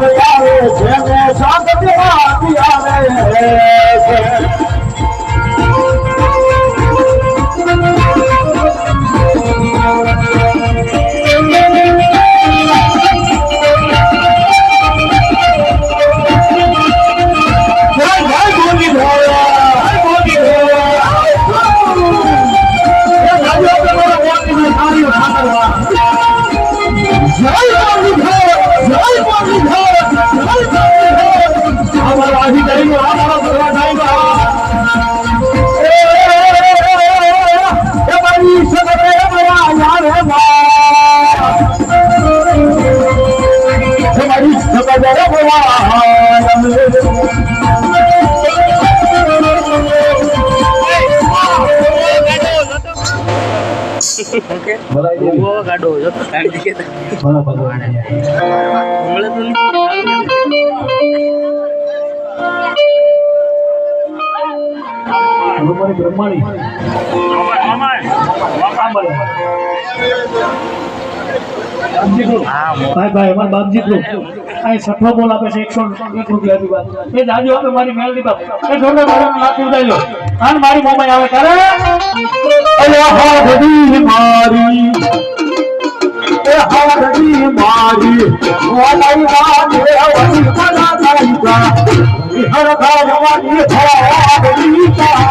આવે છે ને શાંતિમાં આવે ઊભો કાઢી તો બ્રહ્માણી ભાઈ ભાઈ અમારા બાપજી ગ્રુપ અહીં છઠ્ઠો બોલ આપે છે એકસો એક રૂપિયા આપી વાત એ જાજો આપે મારી બાપ. એ જોડે મારે લાખ ઉડાઈ લો. અને મારી મોમાઈ આવે અલ્યા હારડી મારી. એ મારી. વાલાઈ વાલે વળી કલા ગાઈકા હર ગાવાની હારડી કા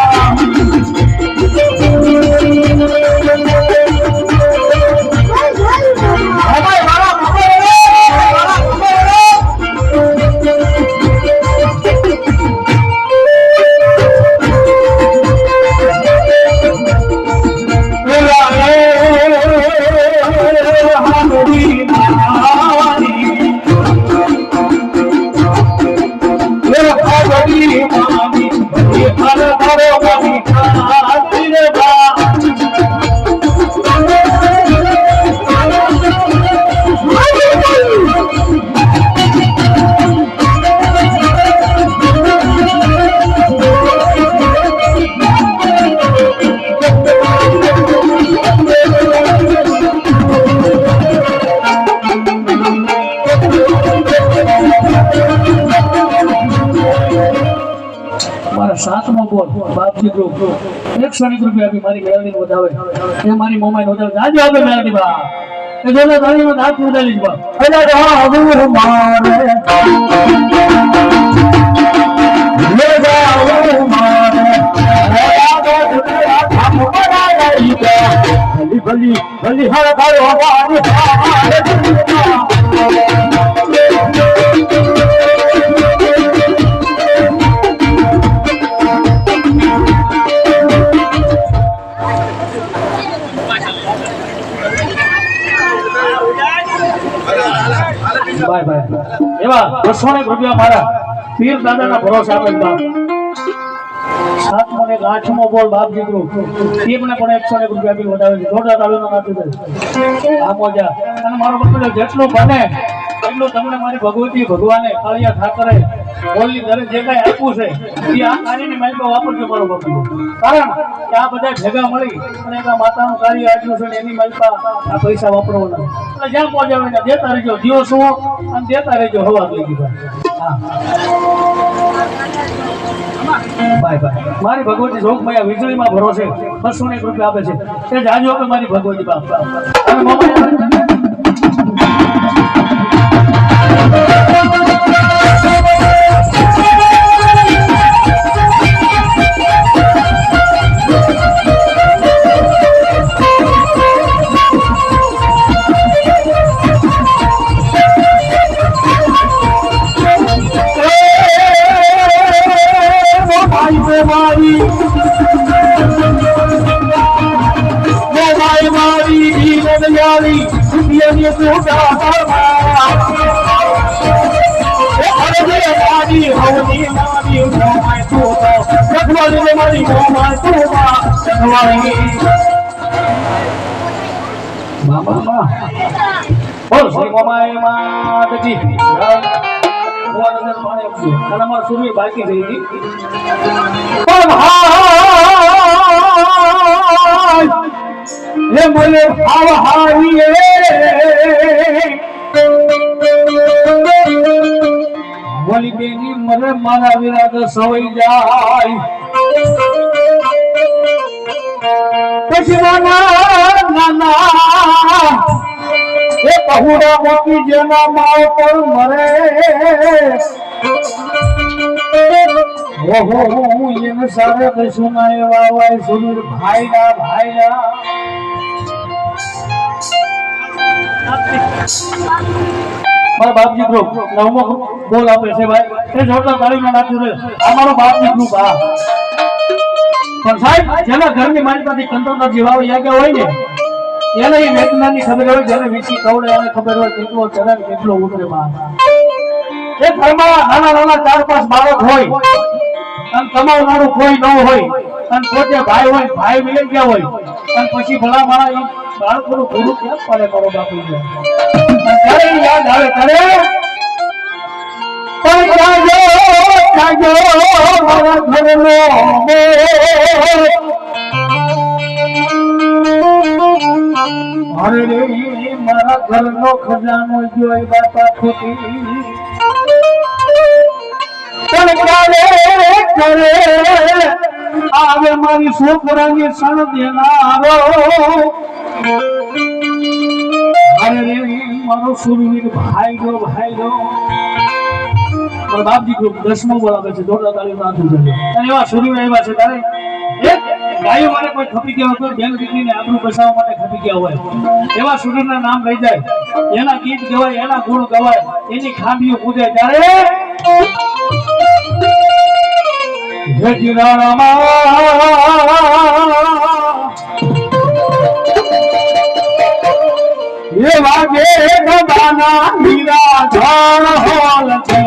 મારા સાતમો બોલ બાપજી ગ્રુપ એક એક રૂપિયા આપી મારી મેળવી વધાવે એ મારી મોમાઈ વધાવે આજે આપે મેળવી બા એ જોડે તારી માં હાથ ઉડાડી જ બા અલા રાહુર મારે લે જાઉં મારે ભલી ભલી ભલી હર હર હવાની એવા બસો એક રૂપિયા મારા પીર ભરોસે સાતમો ને પણ એકસો ને એક રૂપિયા આપી છે. જોરદાર તાળીઓનો નાચી દે આ અને મારો મતલબ જેટલું બને, એટલું તમને મારી ભગવતી ભગવાને કાળિયા ઠાકરે બોલની ઘરે જે કાંઈ આપવું છે એ આ કાર્યની માલિકો વાપરજો મારો બાપુ કારણ કે આ બધા ભેગા મળી અને એના માતાનું કાર્ય આજનું છે એની માલિકા આ પૈસા વાપરવાના એટલે જ્યાં પહોંચાવે ત્યાં દેતા રહેજો જીવો શું અને દેતા રહેજો હવા લઈ દીધા બાય બાય મારી ભગવતી જોગમયા વીજળીમાં ભરોસે બસો ને રૂપિયા આપે છે તે જાજો કે મારી ભગવતી બાપ અને બાકી થઈ ગઈ પણ હે મને ભાવ હારી ભોલી બેની મરે મારા વિરાગ સવાઈ જાય. એ પહુડા મોતી જેના માવ પર મરે ઓહો હું એને સારે ના એવા હોય સુનીર ભાઈ ના ભાઈ ના મારા બાપજી ગ્રુપ નવમો બોલ આપે છે ભાઈ એ જોરદાર તાળીમાં નાખ્યું છે આ મારો બાપજી ગ્રુપ આ પણ સાહેબ, જેના ઘરની માલિકાથી કંટ્રોલર જેવા યાગ્યા હોય ને, એને એ વેદનાની ખબર હોય, જેને વીસી કવડે એને ખબર હોય, કેટલો ચરણ કેટલો ઉતરે માં એ ઘરમાં નાના નાના ચાર પાંચ બાળક હોય, અને કમાવનારું કોઈ ન હોય, અને પોતે ભાઈ હોય, ભાઈ મિલી ગયા હોય, અને પછી ભલા મારા એ બાળકોનું ગુરુ કેમ પડે મારો બાપુ ત્યારે યાદ આવે ત્યારે મારા ઘરનો મોર. અરે રે મારા ઘરનો ખજાનો જોઈ બાપા ખોટી પણ ક્યારે કરે આવે મારી છોકરાની સણ દેનારો અરે મારો સુરવીર ભાઈ ગયો ભાઈ ગયો મારા બાપ દીકરો દસમો બોલાવે છે, દોઢ તાળી ના થયું છે અને એવા શરૂ એવા છે, તારે એક ગાયો મારે કોઈ ખપી ગયા હોય બેન દીકરીને આપણું બસાવવા માટે ખપી ગયા હોય. એવા સુરવીરના નામ લઈ જાય. એના ગીત ગવાય, એના ગુણ ગવાય, એની ખાંભીઓ પૂજે ત્યારે વાગે ગબાના હીરા ઝાડ હોલ છે.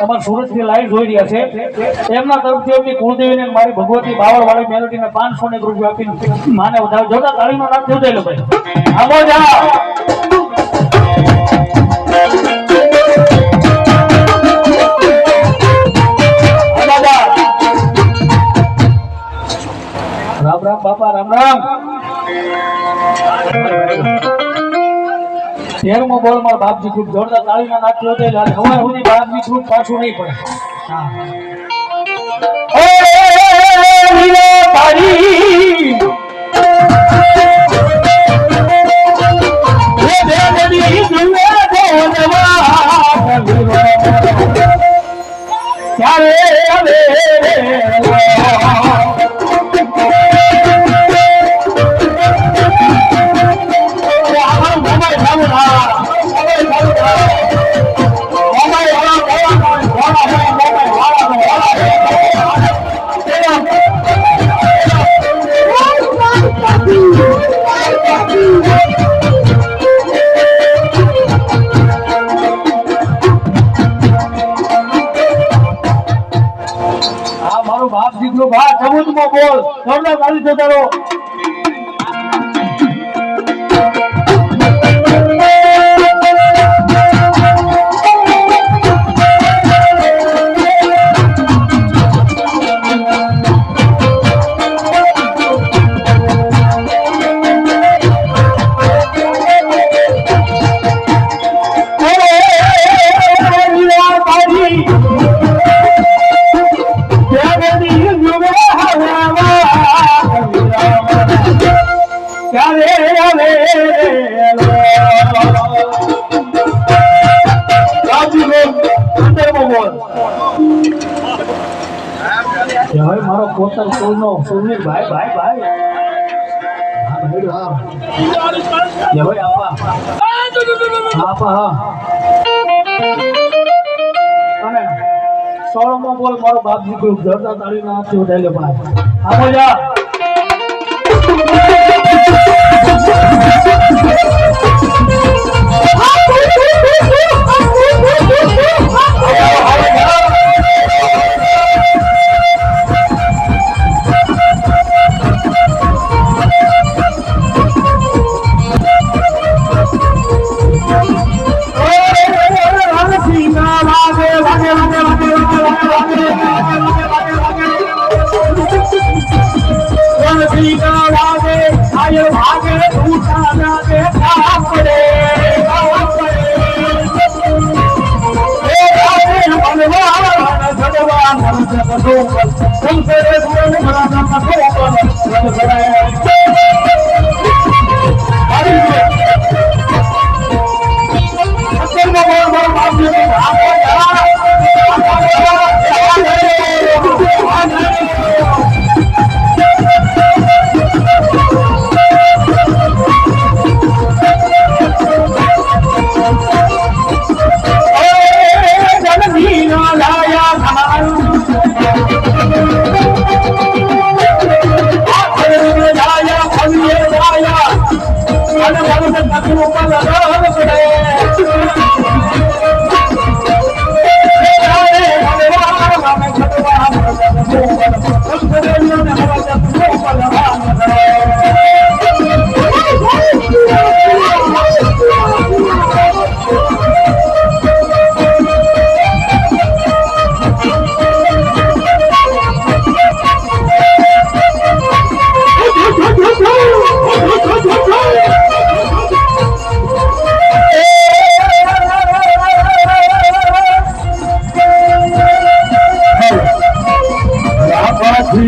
તમારા સુરતની લાઈવ જોઈ રહ્યા છે. એમના તરફથી એમની કુળદેવીને મારી ભગવતી બાવળવાળી મેલોડીને પાંચસો ને રૂપિયા આપીને માને વધારે. જોતા તાળીનો નામ જોઈ દેલો ભાઈ. આવો રામ રામ બાપા, રામ રામ. તેરમો બોલ બાપજી ખૂબ જોરદાર તાળીમાં નાખ્યો હતો એટલે હવે સુધી બાપજી ખૂબ પાછું નહીં પડે. એ ચબુતમાં બોલ મારો બાપજી ગ્રુપ જોરદાર તાળી ના આપશે વધારે ભાઈ. આપો જા.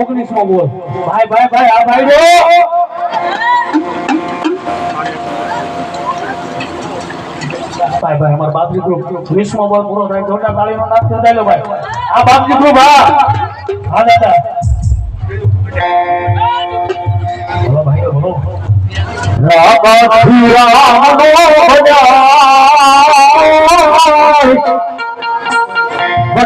ઓગણીસમો બોલ. ભાઈ ભાઈ ભાઈ, આ ભાઈ જો ભાઈ ભાઈ, અમારા બાપજી ગ્રુપ વીસમો બોલ પૂરો થાય. જોરદાર તાળીનો નામ ચડાઈ લો ભાઈ. આ બાપજી ગ્રુપ હા. હા, દાદા. બોલો ભાઈ બોલો. રામ રામ નો ભજાય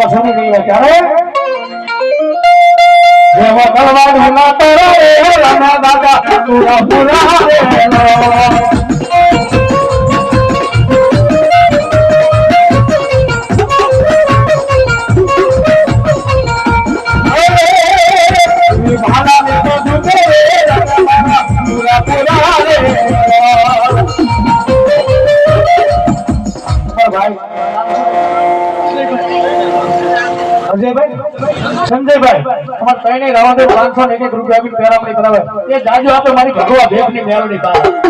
લેવા સમય નહીં ત્યારે જેવા કરવાનું ના તારા રે રામા દાદા પૂરા પૂરા રે અમારે ત્રણેય રાવા દે, પાંચસો ને એક રૂપિયા એ જાજો આપે, મારી ભગવા ભેગની મેળવણી કરે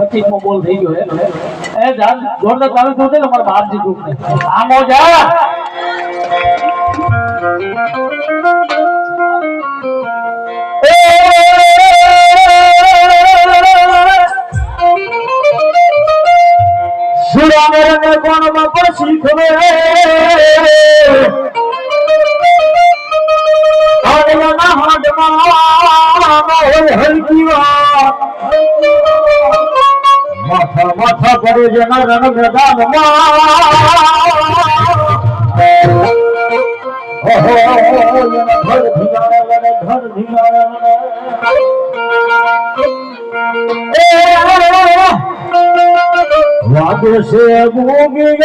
ભાઈ પચીસ પચીસ નો બોલ થઈ ગયો હે એ જાન જોરદાર ચાલુ થયું છે ને મારા બાપજી ગ્રુપ ને આમો જા સુરામેર ને કોણમાં પણ શીખવે આડવાના હાડમાં હોય હલકી વાત. માથા પડે જેના રણ મેદાનમાં વાગે છે મૂંગી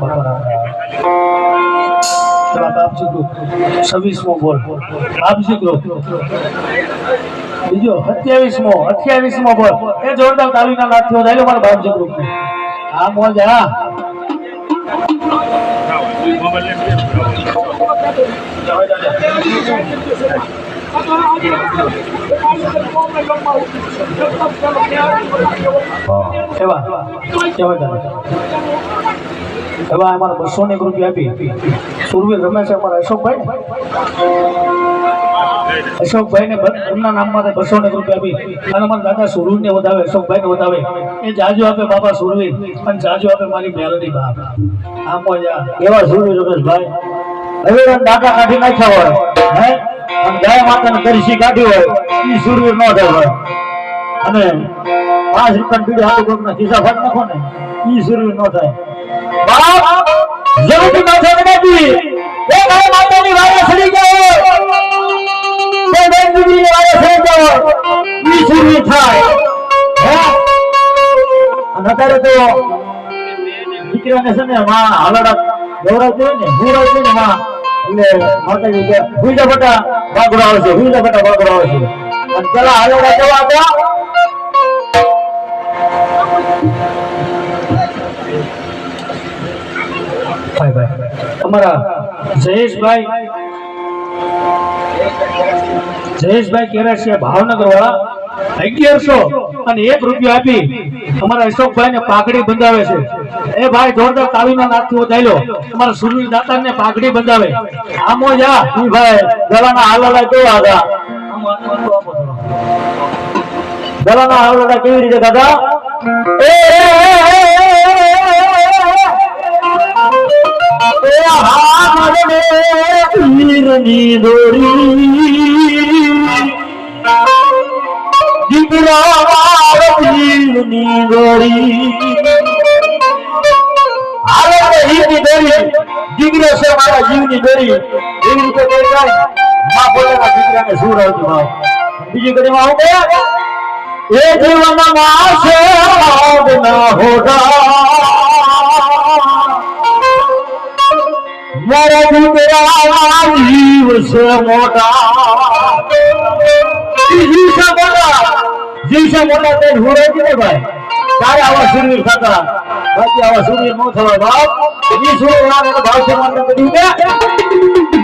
બાપા ગ્રુપ છવ્વીસમો બોલ. બાપજી ગ્રુપ બીજો, સત્યાવીસમો, અઠ્યાવીસમો બોલ. એ જોરદાર તાલીના નાથીઓ થાય. મારા બાપજી ગ્રુપ આ મોજ હા, એવા. કેવા એવા અમારા બસો ને એક આપી. સુરવીર રમેશ અમારા અશોકભાઈ અશોકભાઈ ને એમના નામમાં બસો ને એક આપી. અને અમારા દાદા સુરવીર ને વધાવે અશોકભાઈ ને વધાવે. એ જાજુ આપે બાબા સુરવીર, અને જાજુ આપે મારી મેલડી બાપ. આ. એવા સુરવીર રમેશભાઈ હવે દાદા કાઢી નાખ્યા હોય, હે? અને ગાય માતાને કરશી કાઢી હોય એ સુરવીર ન થાય અને પાંચ રૂપિયા પીડી હાથ ખિસ્સા ભાગ નાખો ને, ઈ સુરવીર ન થાય. બાપ જરૂરથી માથે નથી એ મારા માતાની વાયા સડી જાઓ એ બેનજીની વાયા સડી જાઓ ઈ સુરી થાય. હે? અત્યારે તો દીકરાને છે ને માં હાલડા ગૌરવ ને ગૌરવ છે ને માં એટલે માતાજી કે હુઈજા બટા વાગડો આવશે હુઈજા બટા વાગડો આવશે અને ચલા હાલડા જવા દો ભાઈ ભાઈ. અમારા જયેશભાઈ જયેશભાઈ કેરાસિયા ભાવનગર વાળા અગિયારસો અને એક રૂપિયો આપી અમારા અશોકભાઈ ને પાઘડી બંધાવે છે. એ ભાઈ જોરદાર તાળીનો નાથથી વધાયેલો અમારા સુરવી દાતા ને પાઘડી બંધાવે. આમો જા. ભાઈ, ગળાના હાલાલા કેવા હતા? દલાના હાલાલા કેવી રીતે દાદા છે મારા જીવની દોરી એવી રીતે કોઈ જાય માં બોલેલા દીકરાને શું આવતું ભાવ બીજી કડીમાં આવું કે એ જીવનમાં છે ના હોડા મારા દીકરા જીવ છે મોટા જીવ છે મોટા જીવ છે મોટા તે હુરે છે ને ભાઈ તારે આવા સુરવીર થતા બાકી આવા સુરવીર નો થવા બાપ ઈ એનો ભાવ સમાન કરી કદી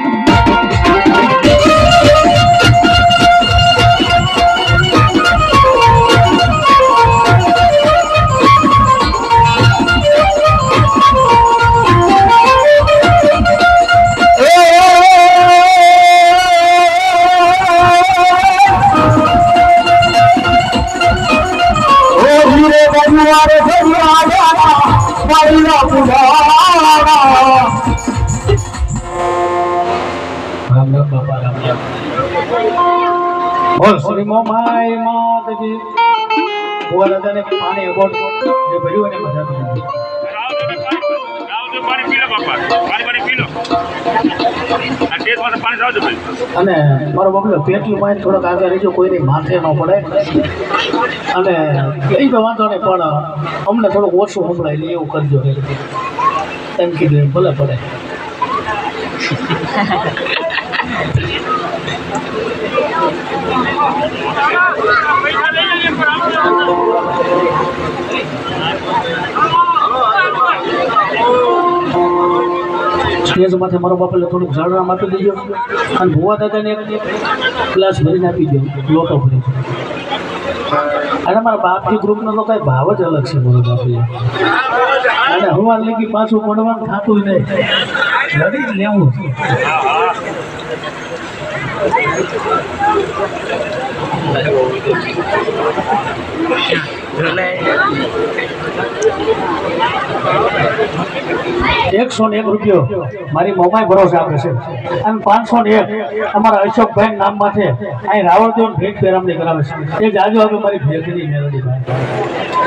આ ટેસ્ટ માટે પાણી રાવજો ભાઈ અને મારો બબલો પેટલું પાણી થોડોક આગળ રહેજો કોઈને માથે ન પડે. અને એ તો વાંધો નહીં પણ અમને થોડુંક ઓછું સંભળાય એટલે એવું કરજો. એમ કીધું એમ ભલે પડે. સ્ટેજ માથે મારો બાપાને થોડુંક ઝાડરામ આપી દેજો અને ભુવા દાદાને એક ગ્લાસ ભરીને આપી દો. લોટો ભરી અને મારા બાપજી ગ્રુપનો તો કાંઈ ભાવ જ અલગ છે મારા બાપજી અને હવા લીધી પાછું પડવાનું થતું નહીં. લડી જ લેવું. એકસો ને એક રૂપિયો મારી મોમાઈ ભરોસે આપે છે. અને પાંચસો ને એક અમારા અશોકભાઈ નામ માટે અહીં રાવળદેવ ભેટ પેરામણી કરાવે છે. એ જાજો હવે મારી ભેગની મેળવી ભાઈ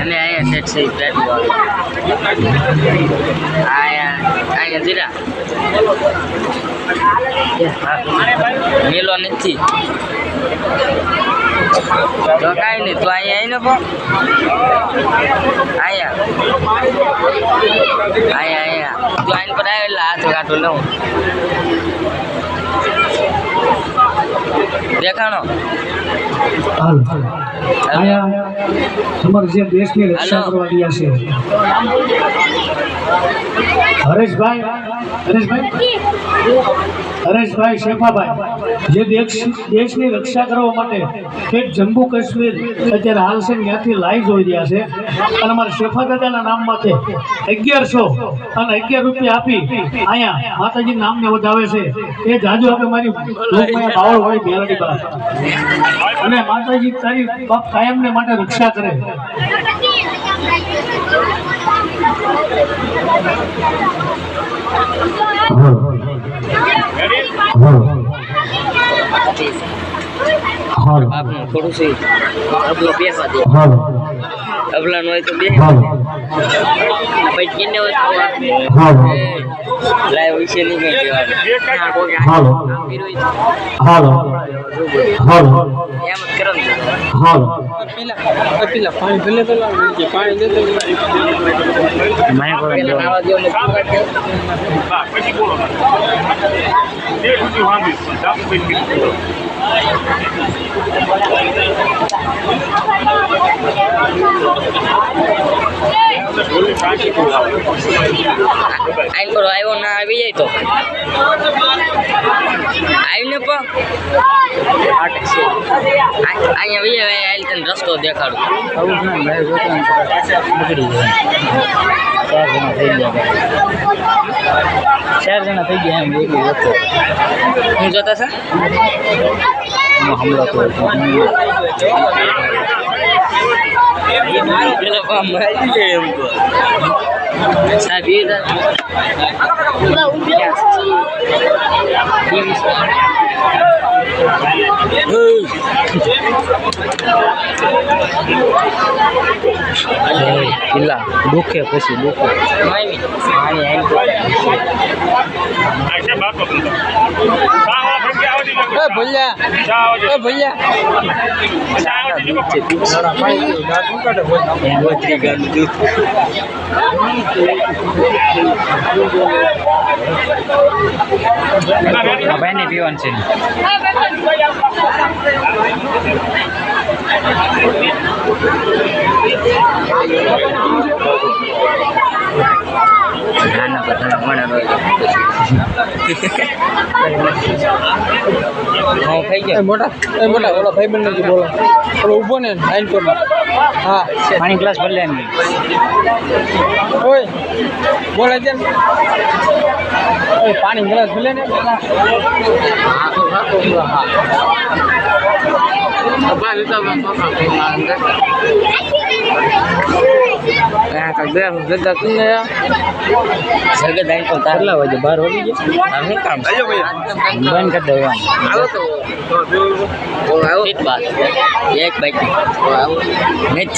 એને અહીંયા છે ફ્લેટ આયા આયા જીરા. મેલો નથી. તો કાંઈ નહીં, તું અહીંયા આવીને પો. અહીંયા અહીંયા અહીંયા તું આઈને પર આવે એટલે હાથ કાઢું લઉં દેખાણો. હાલ તમારે જે દેશની રક્ષા કરવા ગયા છે. હરેશભાઈ હરેશભાઈ. હરેશભાઈ શેફાભાઈ જે દેશ દેશની રક્ષા કરવા માટે એક જમ્મુ કાશ્મીર અત્યારે હાલ છે ત્યાંથી લાઈ જોઈ રહ્યા છે. અને અમારા શેફા દાદાના નામ માટે અગિયારસો અને અગિયાર રૂપિયા આપી અહીંયા માતાજી નામને વધાવે છે. એ જાજુ આપે મારી લોકમાયા બા અને માતાજી તારી બાપ કાયમને માટે રક્ષા કરે. થોડું છે અબલો બેસવા દે અબલાનો હોય તો બે પછી કેને હોય તો. લાય વિશે નહીં કઈ કહેવાનું હાલો. હાલો. આ પાણી જ પેલા નાવા દો પછી બોલો આઈન પર આવ્યો ના આવી જાય તો. આવીને પણ અહીંયા આવે આઈ તને રસ્તો દેખાડું. ચાર જણા થઈ ગયા એમ હું જોતા છે? એનો હમલો. કિલ્લા દુખે પછી દુખે. મારી એ ભૂલ્યા એ. ભૂલ્યા? ભાઈ ને પીવાનું છે બધા હા થઈ એ મોટા એ મોટા ઓલા ભાઈ બંને નથી બોલો ઊભો ને લાઈન પર હા. પાણી ગ્લાસ ભરી લે ઓય બોલે છે ઓય પાણી ગ્લાસ ભલે ને જગત આઈન પર તાર કેટલા વાગે બાર વાગી ગયા આ શું કામ બંધ કરી દેવા આવો તો આવો એક બાદ એક બાઈક આવો મેચ